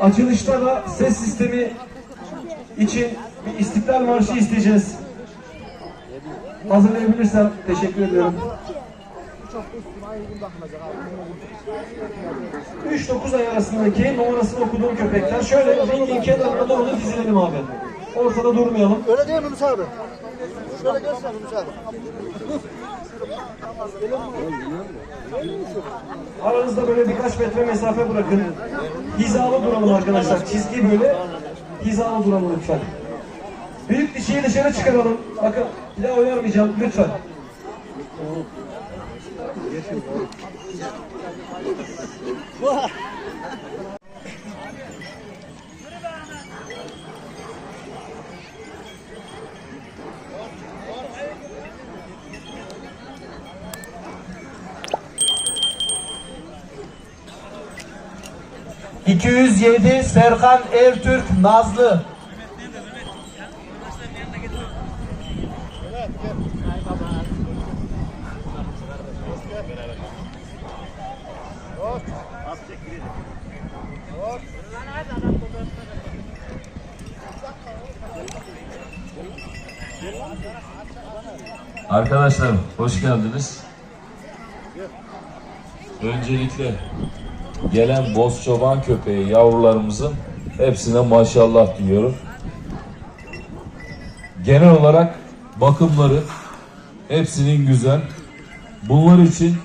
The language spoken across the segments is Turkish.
Açılışta da ses sistemi için bir İstiklal Marşı isteyeceğiz. Hazırlayabilirsem teşekkür ediyorum. 3-9 ay arasındaki numarasını okuduğum köpekler şöyle ringin kenarına doğru dizilelim abi. Ortada durmayalım. Öyle değil mi Yunus abi? Şöyle göster Yunus abi. Aranızda böyle birkaç metre mesafe bırakın. Hizalı duralım arkadaşlar. Çizgi böyle hizalı duralım lütfen. Büyük dişiyi dışarı çıkaralım. Bakın bir daha uyarmayacağım lütfen. ...207 Serkan Ertürk Nazlı. Arkadaşlar hoş geldiniz. Öncelikle gelen boz çoban köpeği yavrularımızın hepsine maşallah diyorum. Genel olarak bakımları hepsinin güzel. Bunlar için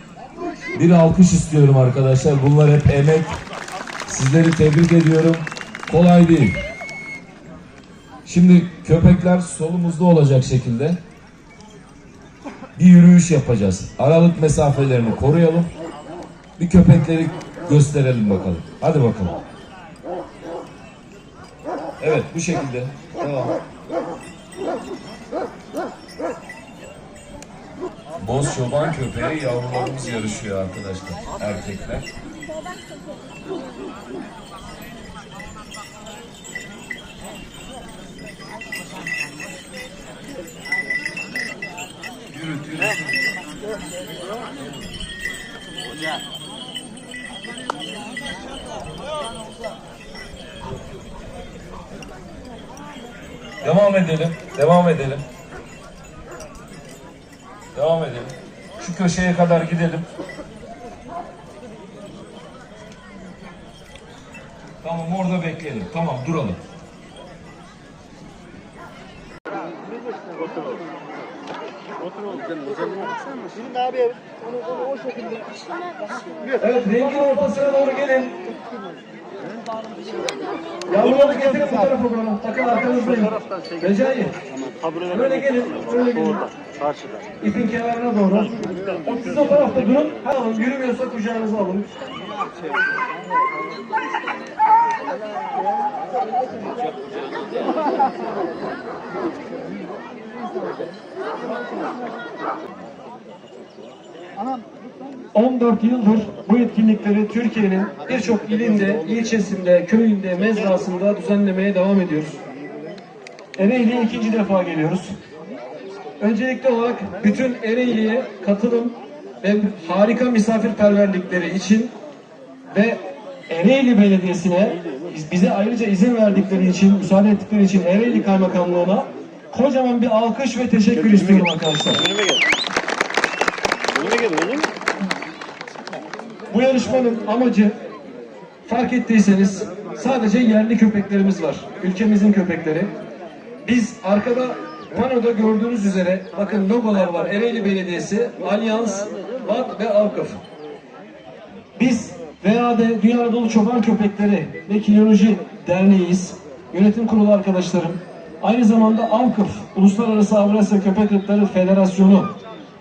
bir alkış istiyorum arkadaşlar. Bunlar hep emek. Sizleri tebrik ediyorum. Kolay değil. Şimdi köpekler solumuzda olacak şekilde bir yürüyüş yapacağız. Aralık mesafelerini koruyalım. Bir köpekleri gösterelim bakalım. Hadi bakalım. Evet bu şekilde. Devam. Boz çoban köpeği yavrularımız yarışıyor arkadaşlar. Erkekler. Yürüt yürüt. Devam edelim. Devam edelim. Devam edelim. Şu köşeye kadar gidelim. Tamam orada bekleyelim. Tamam duralım. Şimdi abi onu, onu o şekilde. Evet ringin ortasına doğru gelin. Yavruları getirin bu tarafa buranın. Takın arkanızdayım. Recai. Böyle gelin. Böyle gelin. Karşıda. İpin kenarına doğru. O siz o tarafta durun. Tamam yürümüyorsa kucağınıza alın. Anam 14 yıldır bu etkinlikleri Türkiye'nin birçok ilinde, ilçesinde, köyünde, mezrasında düzenlemeye devam ediyoruz. Ereğli'ye ikinci defa geliyoruz. Öncelikli olarak bütün Ereğli'ye katılım ve harika misafirperverlikleri için ve Ereğli Belediyesi'ne bize ayrıca izin verdikleri için, müsaade ettikleri için Ereğli Kaymakamlığı'na kocaman bir alkış ve teşekkür istiyorum arkadaşlar. önüme gel. Önüme gel oğlum. Bu yarışmanın amacı fark ettiyseniz sadece yerli köpeklerimiz var. Ülkemizin köpekleri. Biz arkada panoda gördüğünüz üzere bakın logolar var. Ereğli Belediyesi, Alyans, VAK ve AVKAF. Biz VAD Dünya Anadolu Çoban Köpekleri ve Kinoloji Derneği'yiz. Yönetim kurulu arkadaşlarım. Aynı zamanda AVKAF, Uluslararası Avrasya Köpek Irkları Federasyonu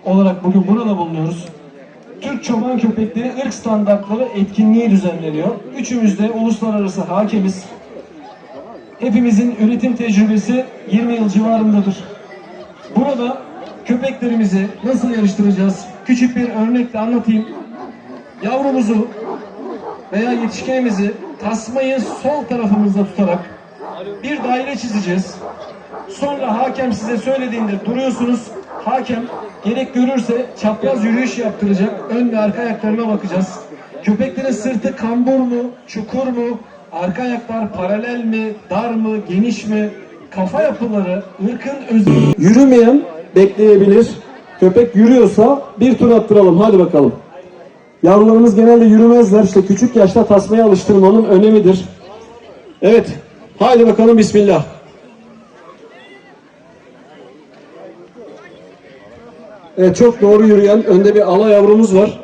olarak bugün burada bulunuyoruz. Türk Çoban Köpekleri ırk standartları etkinliği düzenleniyor. Üçümüz de uluslararası hakemiz. Hepimizin üretim tecrübesi 20 yıl civarındadır. Burada köpeklerimizi nasıl yarıştıracağız? Küçük bir örnekle anlatayım. Yavrumuzu veya yetişkinimizi tasmayı sol tarafımızda tutarak bir daire çizeceğiz. Sonra hakem size söylediğinde duruyorsunuz. Hakem gerek görürse çapraz yürüyüş yaptıracak. Ön ve arka ayaklarına bakacağız. Köpeklerin sırtı kambur mu, çukur mu, arka ayaklar paralel mi, dar mı, geniş mi, kafa yapıları, ırkın özü... Yürümeyen bekleyebilir. Köpek yürüyorsa bir tur attıralım. Hadi bakalım. Yavrularımız genelde yürümezler. İşte küçük yaşta tasmaya alıştırmanın önemidir. Evet. Haydi bakalım Bismillah. Evet çok doğru yürüyen önde bir ala yavrumuz var.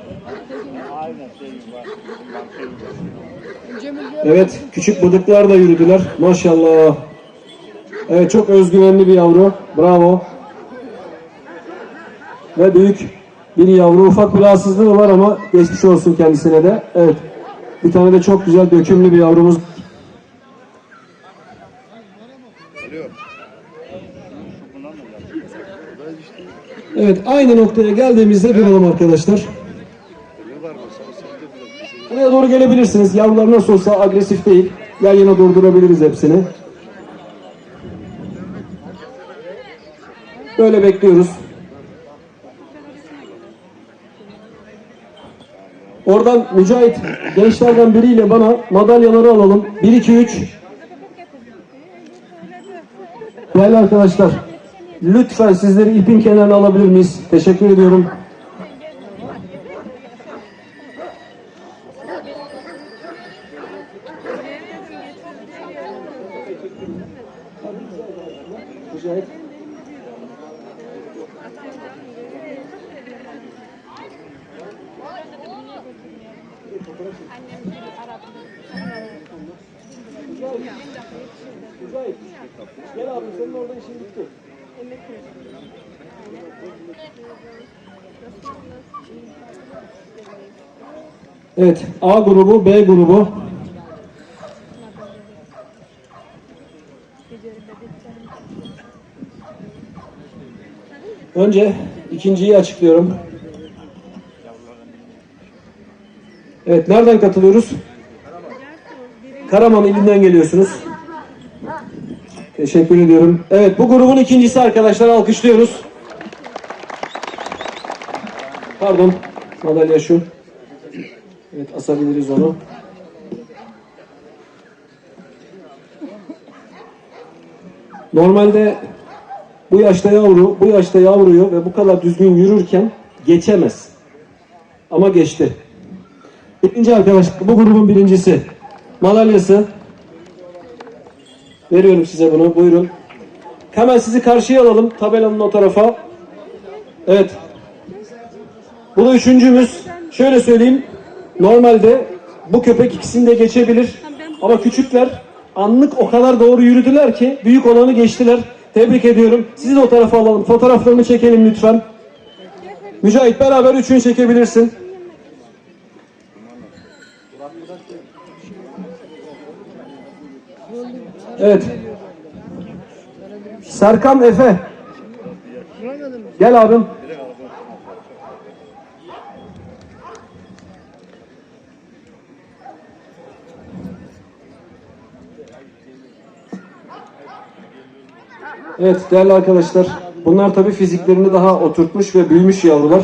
Evet küçük bıdıklar da yürüdüler. Maşallah. Evet çok özgüvenli bir yavru. Bravo. Ve büyük bir yavru. Ufak bir rahatsızlığı var ama geçmiş olsun kendisine de. Evet. Bir tane de çok güzel dökümlü bir yavrumuz. Evet aynı noktaya geldiğimizde duralım arkadaşlar. Buraya doğru gelebilirsiniz. Yavrular nasıl olsa agresif değil. Yan yana durdurabiliriz hepsini. Böyle bekliyoruz. Oradan Mücahit gençlerden biriyle bana madalyaları alalım. 1 2 3 Değerli arkadaşlar, lütfen sizleri ipin kenarına alabilir miyiz? Teşekkür ediyorum. Gel abi senin orada işin bitti. Evet, A grubu, B grubu. Önce ikinciyi açıklıyorum. Evet, nereden katılıyoruz? Karaman ilinden geliyorsunuz. Teşekkür ediyorum. Evet, bu grubun ikincisi arkadaşlar alkışlıyoruz. Pardon, madalya şu. Evet, asabiliriz onu. Normalde bu yaşta yavru, bu yaşta yavruyu ve bu kadar düzgün yürürken geçemez. Ama geçti. Birinci arkadaşlar, bu grubun birincisi. Madalyası. Veriyorum size bunu, buyurun. Hemen sizi karşıya alalım, tabelanın o tarafa. Evet. Bu da üçüncümüz. Şöyle söyleyeyim, normalde bu köpek ikisini de geçebilir. Ama küçükler anlık o kadar doğru yürüdüler ki büyük olanı geçtiler. Tebrik ediyorum. Sizi de o tarafa alalım. Fotoğraflarını çekelim lütfen. Mücahit beraber üçünü çekebilirsin. Evet. Serkan Efe. Gel abim. Evet değerli arkadaşlar. Bunlar tabii fiziklerini daha oturtmuş ve büyümüş yavrular.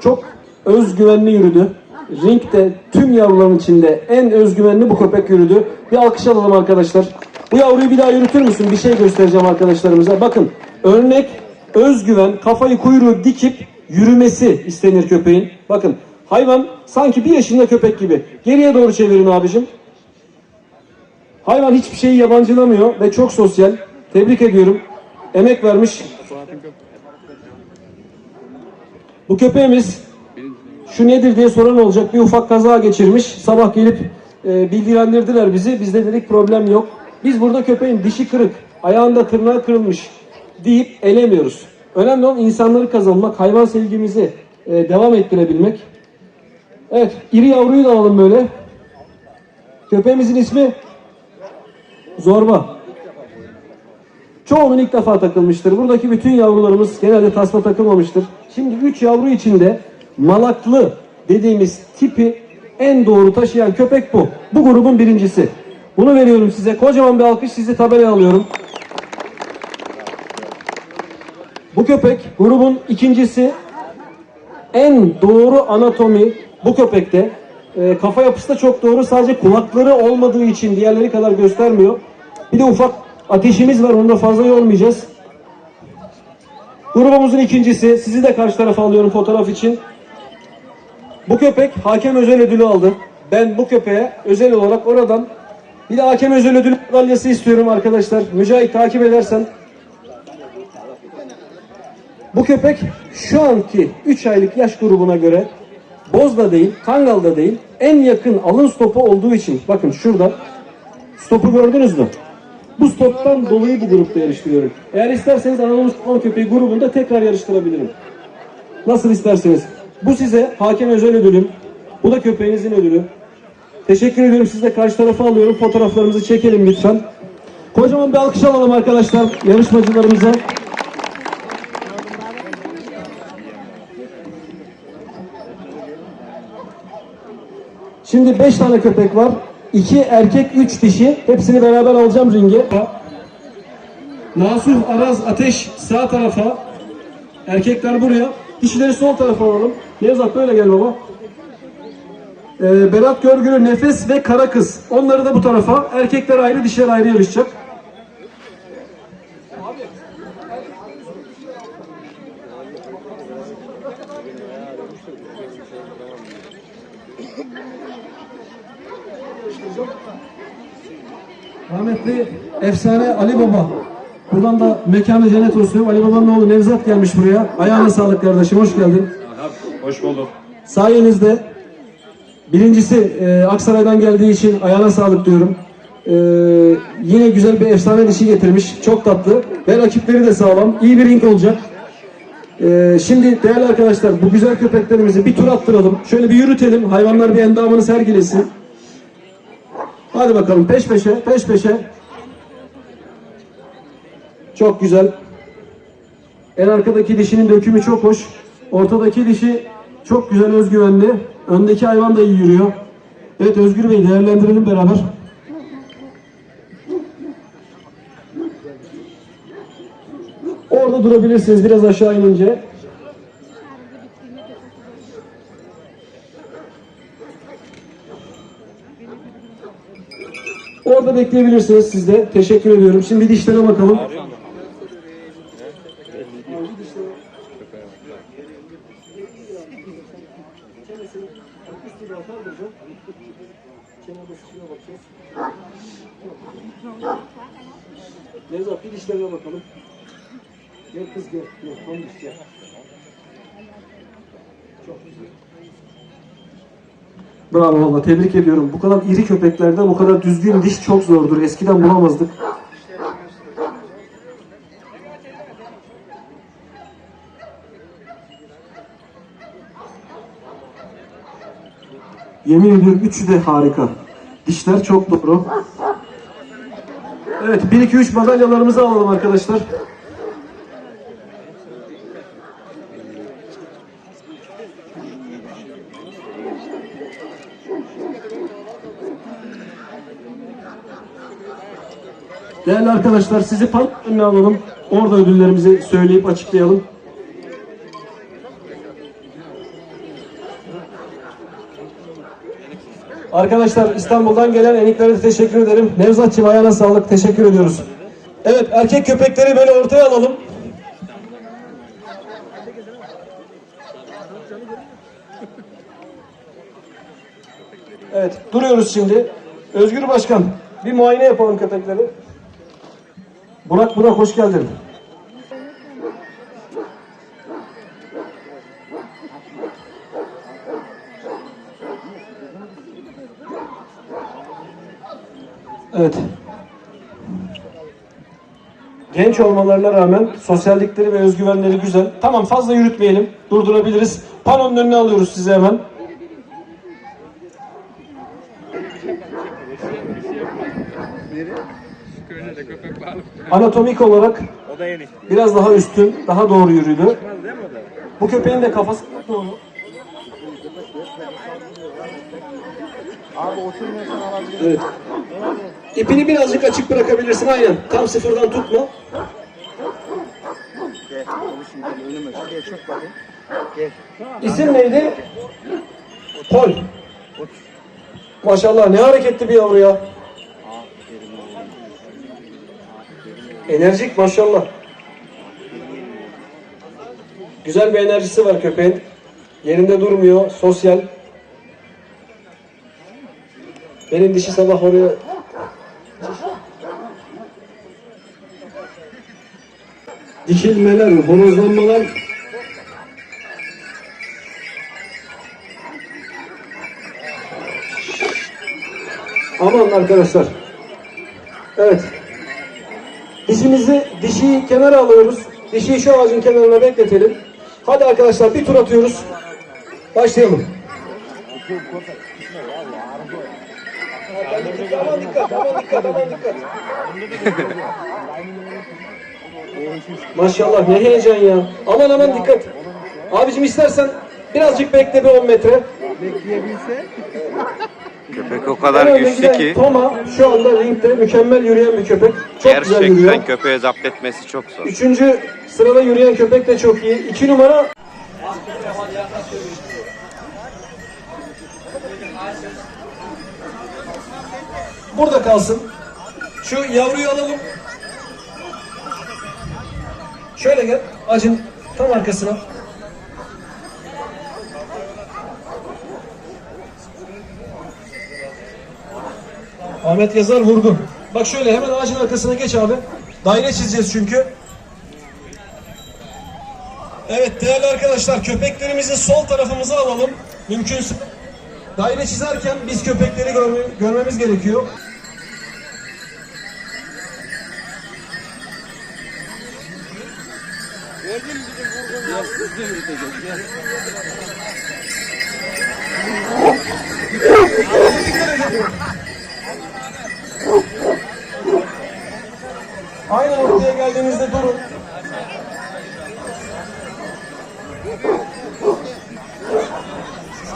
Çok özgüvenli yürüdü. Ringde tüm yavruların içinde en özgüvenli bu köpek yürüdü. Bir alkış alalım arkadaşlar. Bu yavruyu bir daha yürütür müsün? Bir şey göstereceğim arkadaşlarımıza. Bakın örnek özgüven kafayı kuyruğu dikip yürümesi istenir köpeğin. Bakın hayvan sanki bir yaşında köpek gibi. Geriye doğru çevirin abicim. Hayvan hiçbir şeyi yabancılamıyor ve çok sosyal. Tebrik ediyorum. Emek vermiş. Bu köpeğimiz şu nedir diye soran olacak. Bir ufak kaza geçirmiş. Sabah gelip e, bilgilendirdiler bizi. Biz de dedik problem yok. Biz burada köpeğin dişi kırık, ayağında tırnağı kırılmış deyip elemiyoruz. Önemli olan insanları kazanmak, hayvan sevgimizi e, devam ettirebilmek. Evet, iri yavruyu da alalım böyle. Köpeğimizin ismi Zorba. Çoğunun ilk defa takılmıştır. Buradaki bütün yavrularımız genelde tasma takılmamıştır. Şimdi 3 yavru içinde malaklı dediğimiz tipi en doğru taşıyan köpek bu. Bu grubun birincisi. Bunu veriyorum size. Kocaman bir alkış sizi tabelaya alıyorum. Bu köpek grubun ikincisi en doğru anatomi bu köpekte. e, kafa yapısı da çok doğru. Sadece kulakları olmadığı için diğerleri kadar göstermiyor. Bir de ufak ateşimiz var. Onu da fazla yormayacağız. Grubumuzun ikincisi. Sizi de karşı tarafa alıyorum fotoğraf için. Bu köpek hakem özel ödülü aldı. Ben bu köpeğe özel olarak oradan bir de hakem özel ödülü madalyası istiyorum arkadaşlar. Mücahit takip edersen. Bu köpek şu anki 3 aylık yaş grubuna göre boz da değil, kangal da değil, en yakın alın stopu olduğu için bakın şurada stopu gördünüz mü? Bu stoptan dolayı bu grupta yarıştırıyorum. Eğer isterseniz Anadolu Spor Köpeği grubunda tekrar yarıştırabilirim. Nasıl isterseniz. Bu size hakem özel ödülüm. Bu da köpeğinizin ödülü. Teşekkür ediyorum. Siz de karşı tarafa alıyorum. Fotoğraflarımızı çekelim lütfen. Kocaman bir alkış alalım arkadaşlar yarışmacılarımıza. Şimdi 5 tane köpek var. 2 erkek, 3 dişi. Hepsini beraber alacağım ringe. Nasuh, Araz, Ateş sağ tarafa. Erkekler buraya. Dişileri sol tarafa alalım. Nevzat böyle gel baba. Ee, Berat Görgülü, Nefes ve Kara Kız. Onları da bu tarafa. Erkekler ayrı, dişiler ayrı yarışacak. Rahmetli efsane Ali Baba. Buradan da mekanı cennet olsun. Ali Baba'nın oğlu Nevzat gelmiş buraya. Ayağına sağlık kardeşim. Hoş geldin. Hoş bulduk. Sayenizde birincisi e, Aksaray'dan geldiği için ayağına sağlık diyorum. E, yine güzel bir efsane dişi getirmiş. Çok tatlı. Ve rakipleri de sağlam. İyi bir ring olacak. E, şimdi değerli arkadaşlar bu güzel köpeklerimizi bir tur attıralım. Şöyle bir yürütelim. Hayvanlar bir endamını sergilesin. Hadi bakalım peş peşe peş peşe. Çok güzel. En arkadaki dişinin dökümü çok hoş. Ortadaki dişi çok güzel özgüvenli. Öndeki hayvan da iyi yürüyor. Evet Özgür Bey değerlendirelim beraber. Orada durabilirsiniz biraz aşağı inince. Orada bekleyebilirsiniz siz de. Teşekkür ediyorum. Şimdi dişlere bakalım. Nevzat bir dişlerine bakalım. Gel kız gel. Gel diş gel. Çok güzel. Bravo valla tebrik ediyorum. Bu kadar iri köpeklerde bu kadar düzgün diş çok zordur. Eskiden bulamazdık. Yemin ediyorum üçü de harika. Dişler çok doğru. Evet 1 2 3 madalyalarımızı alalım arkadaşlar. Değerli arkadaşlar sizi park alalım. Orada ödüllerimizi söyleyip açıklayalım. Arkadaşlar İstanbul'dan gelen eniklere teşekkür ederim. Nevzatçım ayağına sağlık. Teşekkür ediyoruz. Evet erkek köpekleri böyle ortaya alalım. Evet duruyoruz şimdi. Özgür Başkan bir muayene yapalım köpekleri. Burak Burak hoş geldin. Evet. Genç olmalarına rağmen sosyallikleri ve özgüvenleri güzel. Tamam fazla yürütmeyelim. Durdurabiliriz. Panonun önüne alıyoruz sizi hemen. Anatomik olarak biraz daha üstün, daha doğru yürüdü. Bu köpeğin de kafası doğru. Abi oturmuyorsan alabilir. Evet. İpini birazcık açık bırakabilirsin aynen. Tam sıfırdan tutma. İsim neydi? Pol. Maşallah ne hareketli bir yavru ya. Enerjik maşallah. Güzel bir enerjisi var köpeğin. Yerinde durmuyor, sosyal. Benim dişi sabah oraya dikilmeler, horozlanmalar Aman arkadaşlar. Evet. Dişimizi, dişiyi kenara alıyoruz. Dişiyi şu ağacın kenarına bekletelim. Hadi arkadaşlar bir tur atıyoruz. Başlayalım. Aman dikkat, aman dikkat, aman dikkat. Maşallah ne heyecan ya. Aman aman dikkat. Abicim istersen birazcık bekle bir 10 metre. Köpek o kadar En güçlü ki Toma şu anda ringde mükemmel yürüyen bir köpek. Çok güzel yürüyor. gerçekten köpeğe zapt etmesi çok zor. Üçüncü sırada yürüyen köpek de çok iyi. İki numara burada kalsın. Şu yavruyu alalım. Şöyle gel. Acın tam arkasına. Ahmet Yazar vurgun. Bak şöyle hemen ağacın arkasına geç abi. Daire çizeceğiz çünkü. Evet değerli arkadaşlar köpeklerimizi sol tarafımıza alalım. Mümkünse. Daire çizerken biz köpekleri görme- görmemiz gerekiyor. Aynı noktaya geldiğinizde durun.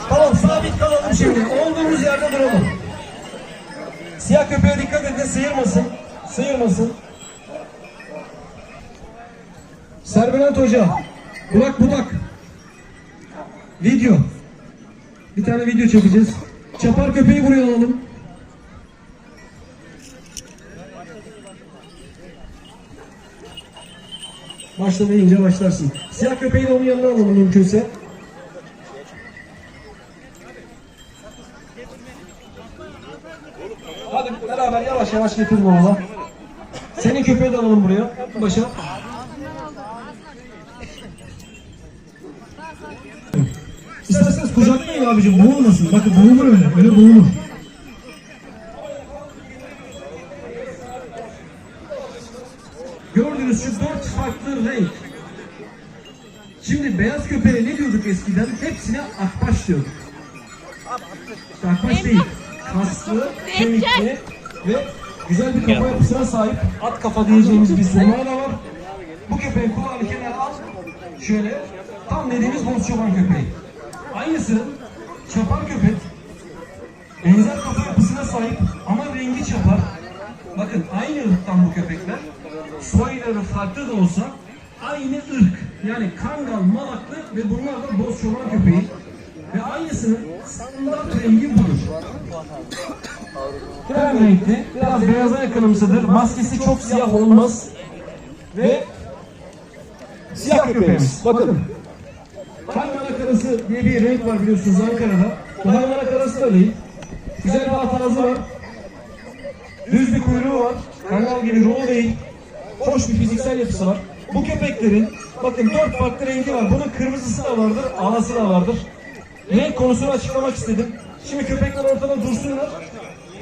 Tamam sabit kalalım şimdi. Olduğumuz yerde duralım. Siyah köpeğe dikkat edin sıyırmasın. Sıyırmasın. Serbülent Hoca. Burak Budak. Video. Bir tane video çekeceğiz. Çapar köpeği buraya alalım. Başla deyince başlarsın. Siyah köpeği de onun yanına alalım mümkünse. Hadi beraber yavaş yavaş getirin oğla. Senin köpeği de alalım buraya. Başa. Kucaklayın abicim. Boğulmasın. Bakın boğulur öyle. Öyle boğulur. Gördüğünüz şu dört farklı renk. Şimdi beyaz köpeğe ne diyorduk eskiden? Hepsine akbaş diyorduk. İşte akbaş değil. Kaslı, kemikli ve güzel bir kafa yapısına sahip at kafa diyeceğimiz bir somağ da var. Bu köpeğin kulağını kenara al. Şöyle tam dediğimiz boz çoban köpeği. Aynısı çapar köpek. Benzer kafa yapısına sahip ama rengi çapar. Bakın aynı ırktan bu köpekler. Soyları farklı da olsa aynı ırk. Yani kangal, malaklı ve bunlar da boz çoban köpeği. Ve aynısının standart rengi budur. Krem renkli, biraz beyaza yakınımsıdır. Maskesi çok siyah olmaz. Ve siyah köpeğimiz. Bakın. Diye bir renk var biliyorsunuz Ankara'da. Bu hayvan karası da değil. Güzel bir at ağzı var. Düz bir kuyruğu var. Kangal gibi rol değil. Hoş bir fiziksel yapısı var. Bu köpeklerin bakın dört farklı rengi var. Bunun kırmızısı da vardır, alası da vardır. Renk konusunu açıklamak istedim. Şimdi köpekler ortada dursunlar.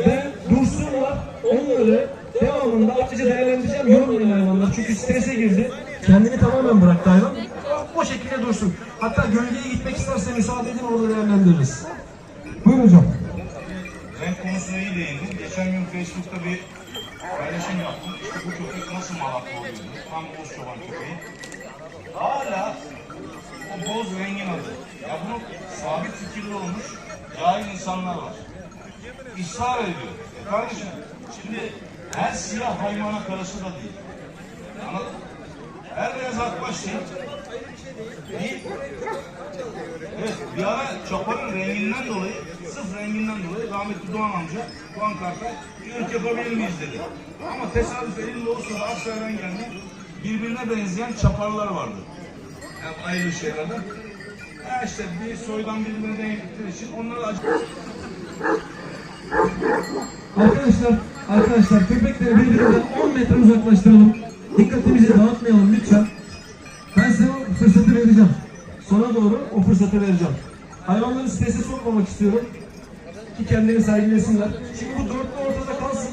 Ben dursunlar. Onları devamında akıcı değerlendireceğim. Yormayın hayvanlar. Çünkü strese girdi. Kendini tamamen bıraktı hayvan. O şekilde dursun. Hatta gölgeye gitmek isterse müsaade edin orada değerlendiririz. Buyurun hocam. Renk konusuna iyi değindin. Geçen gün Facebook'ta bir paylaşım yaptım. İşte bu köpek nasıl malaklı oluyor. Tam boz çoban köpeği. Hala o boz rengin adı. Ya bunu sabit fikirli olmuş cahil insanlar var. İsrar ediyor. E kardeşim şimdi her siyah haymana karası da değil. Anladın? Her beyaz akbaş değil. Bir ara çaparın renginden dolayı, sırf renginden dolayı rahmetli Doğan amca, Doğan Kartal ırk yapabilir miyiz dedi. Ama tesadüf elinde olsa da Aksaray'dan gelme birbirine benzeyen çaparlar vardı. Yani ayrı şeylerden. Ha işte bir soydan birbirine denk gittiği için onları acı... Arkadaşlar, arkadaşlar köpekleri birbirinden 10 metre uzaklaştıralım. Dikkatimizi dağıtmayalım lütfen. Fırsatı vereceğim. Sona doğru o fırsatı vereceğim. Hayvanları strese sokmamak istiyorum. Ki kendini sergilesinler. Şimdi bu dörtlü ortada kalsın.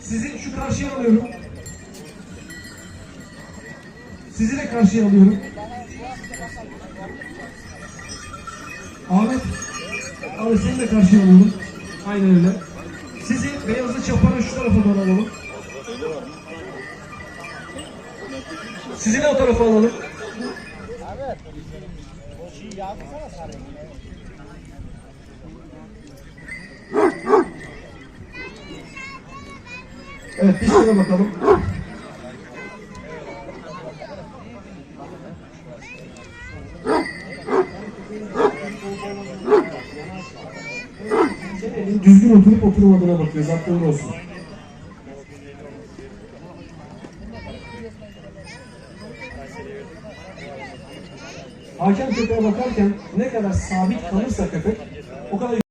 Sizi şu karşıya alıyorum. Sizi de karşıya alıyorum. Ahmet, abi seni de karşıya alıyorum. Aynen öyle. Sizi beyazlı çapanın şu tarafa doğru alalım. Sizi de o tarafa alalım. Evet, dişlere bakalım. Düzgün oturup oturmadığına bakıyoruz. Aklında olsun. Hakem köpeğe bakarken ne kadar sabit kalırsa köpek o kadar